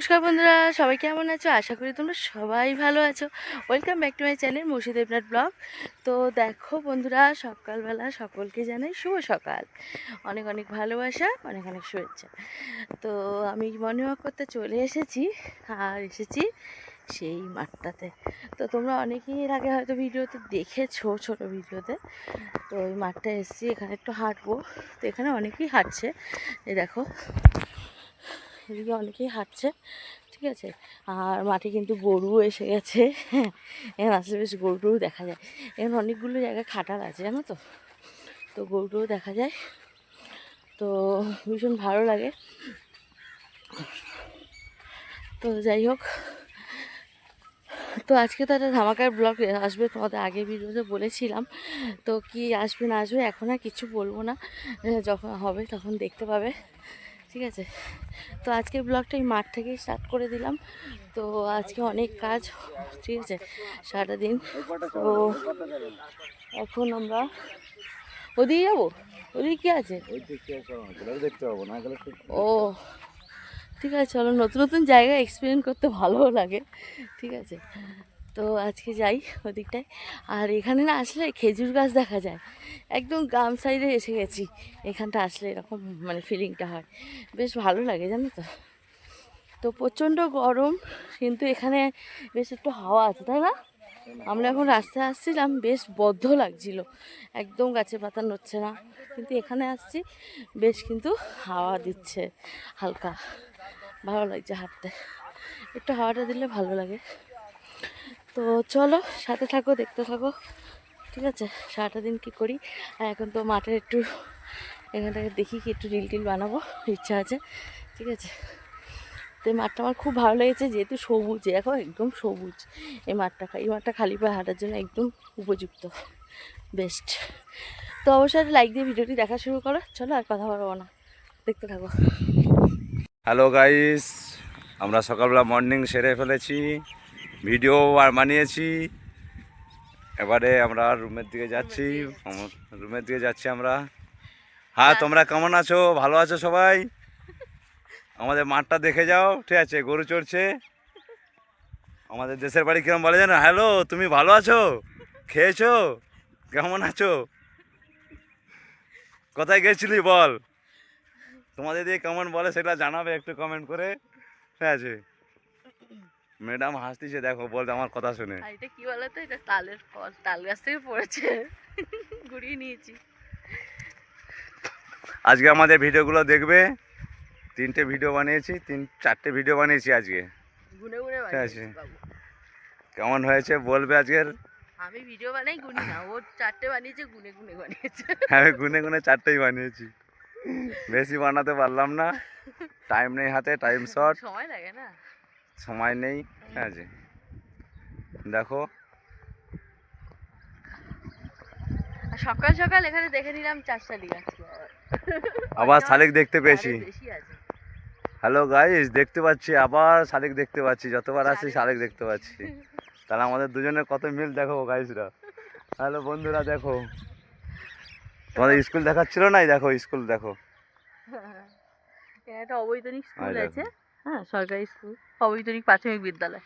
নমস্কার বন্ধুরা, সবাই কেমন আছো? আশা করি তোমরা সবাই ভালো আছো। Welcome back to my channel Murshid Debnath blog তো দেখো বন্ধুরা, সকালবেলা সকলকে জানাই শুভ সকাল। অনেক অনেক ভালোবাসা, অনেক অনেক শুভেচ্ছা। তো আমি ওয়াক করতে চলে এসেছি, আর এসেছি সেই মাঠটাতে। তো তোমরা অনেকেই এর আগে হয়তো ভিডিওতে দেখেছ, ছোট ভিডিওতে। তো ওই মাঠটা এসেছি, এখানে একটু হাঁটবো। তো এখানে অনেকেই হাঁটছে। এই দেখো এদিকে অনেকেই হাঁটছে, ঠিক আছে? আর মাঠে কিন্তু গরু এসে গেছে। এখানে বেশ গরুও দেখা যায়। এখানে অনেকগুলো জায়গায় খাটাল আছে, জানো তো? তো গরুও দেখা যায়। তো ভীষণ ভালো লাগে। তো যাই হোক, তো আজকে তো একটা ধামাকার ব্লগ আসবে, তোমাদের আগে ভিডিওতে বলেছিলাম। তো কি আসবে না আসবে, এখন আর কিছু বলব না। যখন হবে তখন দেখতে পাবে। ঠিক আছে? তো আজকের ব্লগটা এই মাঠ থেকেই স্টার্ট করে দিলাম। তো আজকে অনেক কাজ, ঠিক আছে? সারাটা দিন তো এখন আমরা ওদিকে যাব? ওদিকে কি আছে? ও, ঠিক আছে, চলো নতুন নতুন জায়গা এক্সপিরিয়েন্স করতে ভালোও লাগে, ঠিক আছে? তো আজকে যাই ওদিকটায়। আর এখানে না আসলে খেজুর গাছ দেখা যায়। একদম গ্রাম সাইডে এসে গেছি। এখানটা আসলে এরকম মানে ফিলিংটা হয়। বেশ ভালো লাগে, জানো তো? তো প্রচণ্ড গরম, কিন্তু এখানে বেশ একটু হাওয়া আছে, তাই না? আমরা এখন রাস্তায় আসছিলাম, বেশ বদ্ধ লাগছিল। একদম গাছে পাতা নড়ছে না। কিন্তু এখানে আসছি, বেশ কিন্তু হাওয়া দিচ্ছে হালকা। ভালো লাগছে হাঁটতে। একটু হাওয়াটা দিলে ভালো লাগে। তো চলো, সাথে থাকো, দেখতে থাকো। ঠিক আছে? সারাটা দিন কী করি? আর এখন তো মাঠে একটু, এখানটাকে দেখি কি একটু রিল টিল বানাবো, ইচ্ছা আছে। ঠিক আছে? তো এই মাঠটা আমার খুব ভালো লেগেছে, যেহেতু সবুজ দেখো একদম সবুজ এই মাঠটা এই মাঠটা খালি পায়ে হাঁটার জন্য একদম উপযুক্ত বেস্ট তো অবশ্যই লাইক দিয়ে ভিডিওটি দেখা শুরু করো। চলো আর কথা বলব না। দেখতে থাকো। হ্যালো গাইস আমরা সকালবেলা মর্নিং সেরে ফেলেছি। ভিডিও আর বানিয়েছি। এবারে আমরা রুমের দিকে যাচ্ছি। রুমের দিকে যাচ্ছি আমরা। হ্যাঁ। তোমরা কেমন আছো? ভালো আছো সবাই? আমাদের মাঠটা দেখে যাও ঠিক আছে? গরু চড়ছে। আমাদের দেশের বাড়ি কিরম বলে জানো? হ্যালো তুমি ভালো আছো? খেয়েছো? কেমন আছো? কোথায় গেছিলি বল? তোমাদের দিয়ে কেমন বলে সেটা জানাবে একটু কমেন্ট করে। ঠিক আছে? ম্যাডাম হাসতেছে দেখো বলতে আমার কথা শুনে। এটা কি বলতো? এটা তালের ফল তাল গাছ থেকে পড়েছে। ঘুরিয়ে নিয়েছি। আজকে আমাদের ভিডিওগুলো দেখবে। তিনটে ভিডিও বানিয়েছি তিন চারটে ভিডিও বানিয়েছি আজকে। গুনে গুনে বানিয়েছি কেমন হয়েছে বলবে আজকের? আমি ভিডিও বানাই গুনি না। ও চারটে বানিয়েছে গুনে গুনে বানিয়েছে। আমি গুনে গুনে চারটেই বানিয়েছি। বেশি বানাতে পারলাম না। টাইম নেই হাতে টাইম শর্ট সময় লাগে না। সময় নেই ঠিক আছে? দেখো। সকাল সকাল এখানে দেখে নিলাম চারশালি গাছ আবার শালিক দেখতে পেয়েছি। আছে। হ্যালো গাইস দেখতে পাচ্ছি আবার শালিক দেখতে পাচ্ছি যতবার আসি শালিক। শালিক দেখতে পাচ্ছি। তাহলে আমাদের দুজনের কত মিল দেখো গাইসরা হ্যালো বন্ধুরা দেখো। তোমাদের স্কুল দেখাচ্ছিল না? দেখো স্কুল দেখো। এখানে একটা অবৈতনিক স্কুল আছে। হ্যাঁ সরকারি স্কুল। অবৈতনিক প্রাথমিক বিদ্যালয়।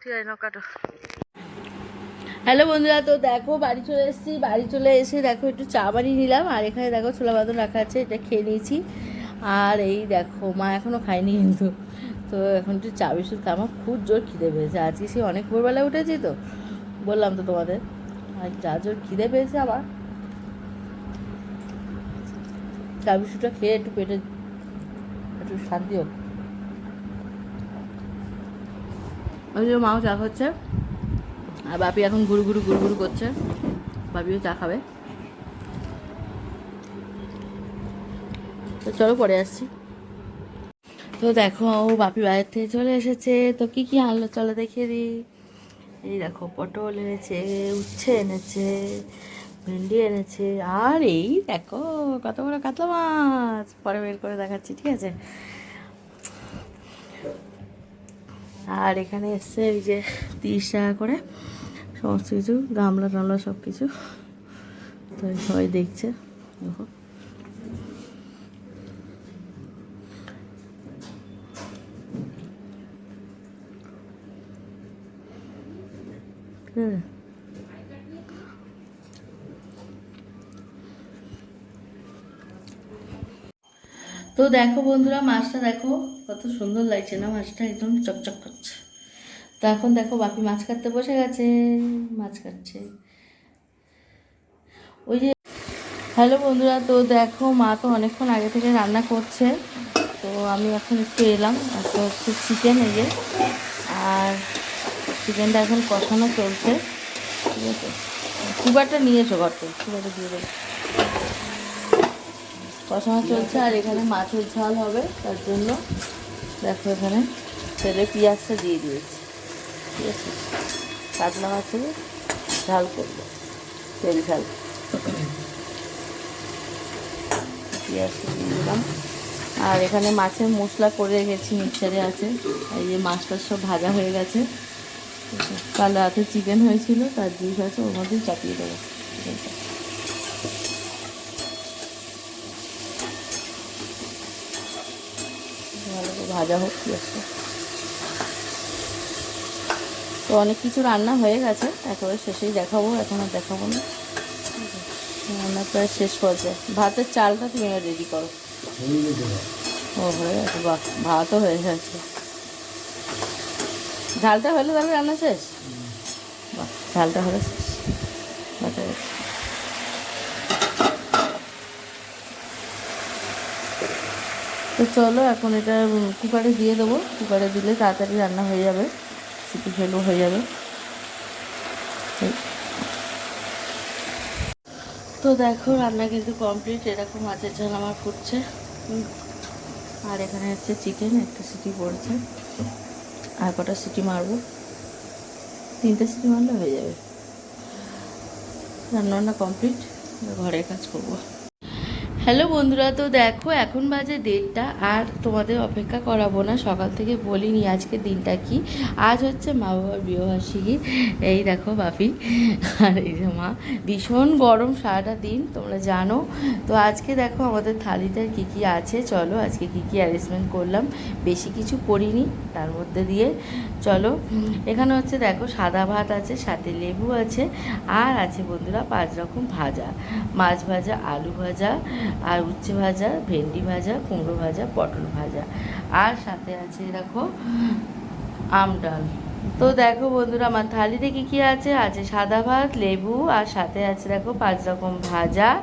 ঠিক আছে কাটো। হ্যালো বন্ধুরা, তো দেখো, বাড়ি চলে এসেছি। বাড়ি চলে এসে দেখো, একটু চা বানিয়ে নিলাম। আর এখানে দেখো, ছোলা বাদন রাখা আছে, এটা খেয়ে নিয়েছি। আর এই দেখো, মা এখনও খায়নি কিন্তু। তো এখন একটু চা বিস্কুট। আমার খুব জোর খিদে পেয়েছে। আজকে সে অনেক ভোরবেলায় উঠেছি তো। বললাম তো তোমাদের, আর যা জোর খিদে পেয়েছে আবার চা বিস্কুটটা খেয়ে একটু পেটে একটু শান্তি হোক ওই যে মাও চা খাচ্ছে, আর বাপি এখন ঘুরু ঘুরু ঘুরু ঘুরু করছে, বাপিও চা খাবে। তো চলো পরে আসছি। তো দেখো ও বাপি বাইরের থেকে চলে এসেছে, তো কি কি আনলো চলো দেখিয়ে দিই। এই দেখো, পটল এনেছে, উচ্ছে এনেছে ভেন্ডি এনেছে। আর এই দেখো, কত বড় কাতলা মাছ। পরে বের করে দেখাচ্ছি, ঠিক আছে? আর এখানে এসছে ওই যে তিরিশ টাকা করে। সমস্ত কিছু, গামলা টামলা সব কিছু তো সবাই দেখছে, দেখো। হুম। তো দেখো বন্ধুরা, মাছটা দেখো, কত সুন্দর লাগছে না? মাছটা একদম চকচক করছে। তো এখন দেখো, বাপি মাছ কাটতে বসে গেছে, মাছ কাটছে। ওই যে, হ্যালো বন্ধুরা, তো দেখো, মা তো অনেকক্ষণ আগে থেকে রান্না করছে। তো আমি এখন একটু এলাম, একটা হচ্ছে চিকেন এই যে। আর চিকেনটা এখন কষানো চলছে। ঠিক আছে? কুকারটা নিয়েছো ঘরতে কুকারটা দিয়ে দেবো। কষানো চলছে আর এখানে মাছের ঝাল হবে, তার জন্য দেখো এখানে তেলে পেঁয়াজটা দিয়ে দিয়েছি। ঠিক আছে? কাতলা মাছের ঝাল করব, তেল ঝাল। পেঁয়াজটা দিয়ে দিলাম। আর এখানে মাছের মশলা করে রেখেছি, মিক্সারে আছে। এই যে মাছটা সব ভাজা হয়ে গেছে। কাল রাতে চিকেন হয়েছিল, তার জুস আছে, ওর মধ্যেই চাপিয়ে দেবো চিকেনটা ভালো করে ভাজা হোক পেঁয়াজটা তো অনেক কিছু রান্না হয়ে গেছে, একেবারে শেষেই দেখাবো, এখন আর দেখাবো না। রান্না প্রায় শেষ পর্যায়ে। ভাতের চালটা তুমি রেডি করো। ও, হয়ে গেছে, বাহ, ভাতও হয়ে গেছে। ঝালটা হলে তাহলে রান্না শেষ? বাহ, ঝালটা হলে শেষ ভাতটা হয়ে গেছে। তো চলো, এখন এটা কুকারে দিয়ে দেবো। কুকারে দিলে তাড়াতাড়ি রান্না হয়ে যাবে। সিটি ফেলও হয়ে যাবে। তো দেখো, রান্না কিন্তু কমপ্লিট এরকম মাছের ঝাল আমার ফুটছে। আর এখানে হচ্ছে চিকেন একটা সিটি পড়ছে। আর কটা সিটি মারবো? তিনটে সিটি মারলে হয়ে যাবে। রান্না কমপ্লিট ঘরের কাজ করব। হ্যালো বন্ধুরা, তো দেখো এখন বাজে দেড়টা আর তোমাদের অপেক্ষা করাবো না, সকাল থেকে বলিনি আজকে দিনটা কি। আজ হচ্ছে মা বাবার বিবাহবার্ষিকী এই দেখো বাপি আর এই যে মা। ভীষণ গরম সারাটা দিন, তোমরা জানো। তো আজকে দেখো আমাদের থালিটার কী কী আছে, চলো আজকে কী কী অ্যারেঞ্জমেন্ট করলাম। বেশি কিছু করিনি, তার মধ্যে দিয়ে চলো। এখানে হচ্ছে দেখো সাদা ভাত আছে, সাথে লেবু আছে, আর আছে বন্ধুরা পাঁচ রকম ভাজা। মাছ ভাজা, আলু ভাজা আর উচ্ছে ভাজা, ভেন্ডি ভাজা, কুমড়ো ভাজা, পটল ভাজা। আর সাথে আছে, দেখো, আম ডাল। তো দেখো বন্ধুরা, আমার থালিতে কী কী আছে? আছে সাদা ভাত, লেবু, আর সাথে আছে, দেখো, পাঁচ রকম ভাজা,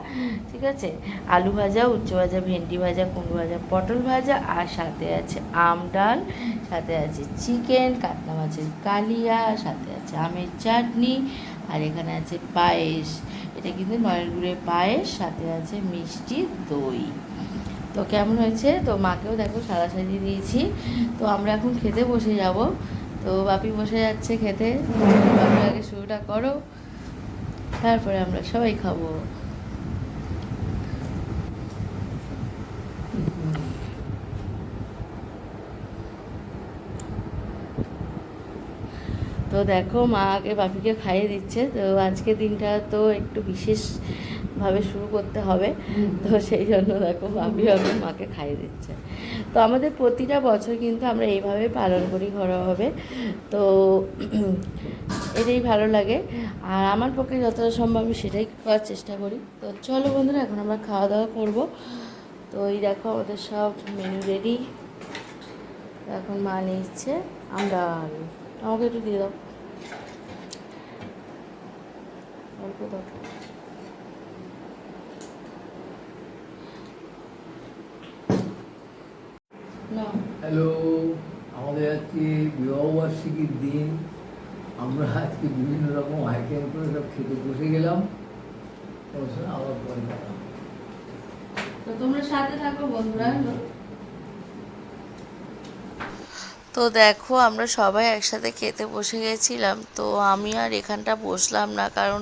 ঠিক আছে? আলু ভাজা উচ্চ ভাজা, ভেন্ডি ভাজা, কুমড়ো ভাজা, পটল ভাজা, আর সাথে আছে আম ডাল, সাথে আছে চিকেন, কাতলা মাছের কালিয়া, সাথে আছে আমের চাটনি, আর এখানে আছে পায়েস। এটা কিন্তু নয়ের গুড়ের পায়েস, সাথে আছে মিষ্টি দই। তো কেমন হয়েছে? তো মাকেও দেখো সারা সাজিয়ে দিয়েছি। তো আমরা এখন খেতে বসে যাব। তো বাপি বসে যাচ্ছে খেতে। বাপি, আগে শুরুটা করো। তারপরে আমরা সবাই খাব। তো দেখো মা আগে বাপিকে খাইয়ে দিচ্ছে। তো আজকে দিনটা তো একটু বিশেষভাবে শুরু করতে হবে। তো সেই জন্য দেখো বাপি এখন মাকে খাইয়ে দিচ্ছে। তো আমাদের প্রতিটা বছর কিন্তু আমরা এইভাবে পালন করি ঘরোয়াভাবে। তো এটাই ভালো লাগে। আর আমার পক্ষে যতটা সম্ভব আমি সেটাই করার চেষ্টা করি। তো চলো বন্ধুরা, এখন আমরা খাওয়া দাওয়া করব। তো এই দেখো আমাদের সব মেনু রেডি এখন মা নিচ্ছে আমরা আমাকে একটু দিয়ে দাও। দাও না। হ্যালো আমাদের আজকে বিবাহবার্ষিকীর দিন। আমরা আজকে বিভিন্ন রকম আইটেম করে সব খেতে বসে গেলাম। আবার পরে তো তোমরা সাথে থাকো বন্ধুরা। তো দেখো, আমরা সবাই একসাথে খেতে বসে গেছিলাম। তো আমি আর এখানটা বসলাম না, কারণ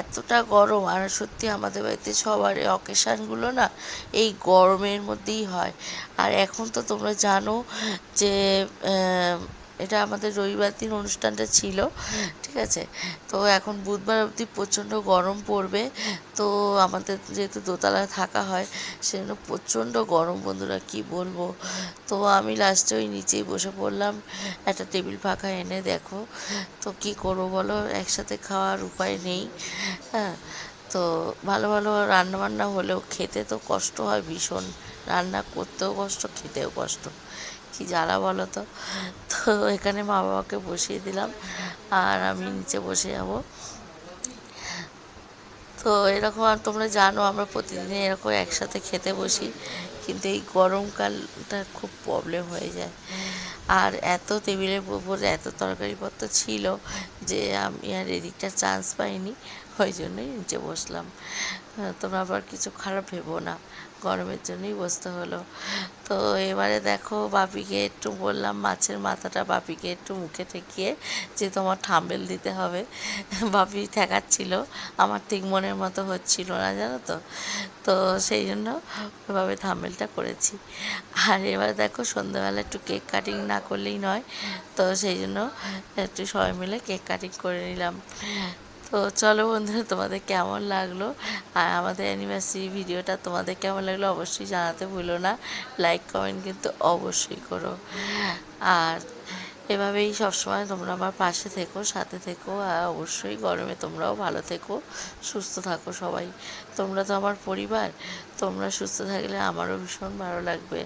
এতটা গরম। আর সত্যি আমাদের বাড়িতে সবার অকেশানগুলো না এই গরমের মধ্যেই হয়। আর এখন তো তোমরা জানো যে এটা আমাদের রবিবার দিন অনুষ্ঠানটা ছিল, ঠিক আছে? তো এখন বুধবার অবধি প্রচণ্ড গরম পড়বে, তো আমাদের যেহেতু দোতলায় থাকা হয়, সেজন্য প্রচণ্ড গরম বন্ধুরা, কি বলব? তো আমি লাস্টে ওই নিচেই বসে পড়লাম, একটা টেবিল ফাঁকা এনে দেখো, তো কি করব বলো? একসাথে খাওয়ার উপায় নেই হ্যাঁ? তো ভালো ভালো রান্নাবান্না হলেও খেতে তো কষ্ট হয় ভীষণ, রান্না করতেও কষ্ট, খেতেও কষ্ট। কি জ্বালা বলো তো? তো এখানে মা বাবাকে বসিয়ে দিলাম আর আমি নিচে বসে যাব। তো এরকম আর তোমরা জানো আমরা প্রতিদিন এরকম একসাথে খেতে বসি, কিন্তু এই গরমকালটা খুব প্রবলেম হয়ে যায়। আর এত টেবিলের উপরে এত তরকারিপত্র ছিল যে আমি আর এদিকটা চান্স পাইনি, ওই জন্যই নিচে বসলাম। তোমরা আবার কিছু খারাপ ভেবো না। গরমের জন্যই বসতে হলো। তো এবারে দেখো বাপিকে একটু বললাম, মাছের মাথাটা বাপিকে একটু মুখে ঠেকিয়ে যে তোমার থাম্বেল দিতে হবে। বাপি ঠেকাচ্ছিল, আমার ঠিক মনের মতো হচ্ছিল না, জানো তো? তো সেই জন্য ওইভাবে থাম্বেলটা করেছি। আর এবার দেখো সন্ধ্যাবেলা একটু কেক কাটিং না করলেই নয়, তো সেই জন্য একটু সবাই মিলে কেক কাটিং করে নিলাম। তো চলো বন্ধুরা, তোমাদের কেমন লাগল? আর আমাদের অ্যানিভার্সারি ভিডিওটা তোমাদের কেমন লাগল অবশ্যই জানাতে ভুলো না। লাইক কমেন্ট কিন্তু অবশ্যই করো। আর এভাবেই সবসময় তোমরা আমার পাশে থেকো, সাথে থেকো, আর অবশ্যই গরমে তোমরাও ভালো থেকো, সুস্থ থাকো সবাই। তোমরা তো আমার পরিবার, তোমরা সুস্থ থাকলে আমারও ভীষণ ভালো লাগবে।